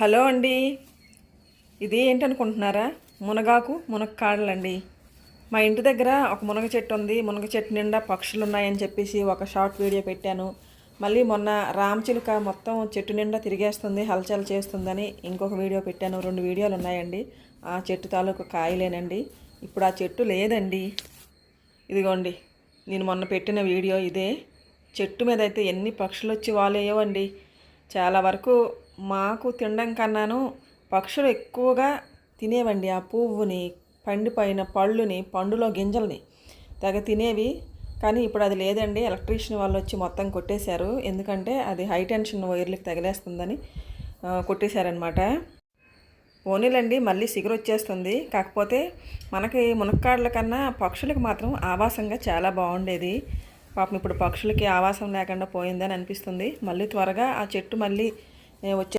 Hello అండి. ఇది ఏంటనుకుంటున్నారా? మునగాకు మునక్కాడలండి. మా ఇంటి దగ్గర ఒక మునగ చెట్టు ఉంది. మునగ చెట్టు నిండా పక్షులు ఉన్నాయని చెప్పేసి ఒక షార్ట్ వీడియో పెట్టాను. మళ్ళీ మొన్న రామచిలుక మొత్తం చెట్టు నిండా తిరిగేస్తుంది హల్చల్ చేస్తుందని ఇంకొక వీడియో పెట్టాను. రెండు వీడియోలు ఉన్నాయండి. ఆ చెట్టు తాలూకు కాయలేనండి. ఇప్పుడు ఆ చెట్టు లేదండి. ఇదిగోండి నేను మొన్న పెట్టిన వీడియో ఇదే. చెట్టు మీద అయితే ఎన్ని పక్షులు వచ్చి వాలేయో అండి చాలా వరకు మాకు తినడం కన్నాను పక్షులు ఎక్కువగా తినేవండి ఆ పువ్వుని పండిపోయిన పళ్ళుని పండులో గింజల్ని తెగ తినేవి. కానీ ఇప్పుడు అది లేదండి. ఎలక్ట్రీషియన్ వాళ్ళు వచ్చి మొత్తం కొట్టేశారు. ఎందుకంటే అది హై టెన్షన్ వైర్లకి తగిలేస్తుందని కొట్టేశారనమాట పోనీలండి మళ్ళీ సిగురు వచ్చేస్తుంది కాకపోతే మనకి మునక్కాడల కన్నా పక్షులకు మాత్రం ఆవాసంగా చాలా బాగుండేది. పాపం ఇప్పుడు పక్షులకి ఆవాసం లేకుండా పోయిందని అనిపిస్తుంది. మళ్ళీ త్వరగా ఆ చెట్టు మళ్ళీ వచ్చే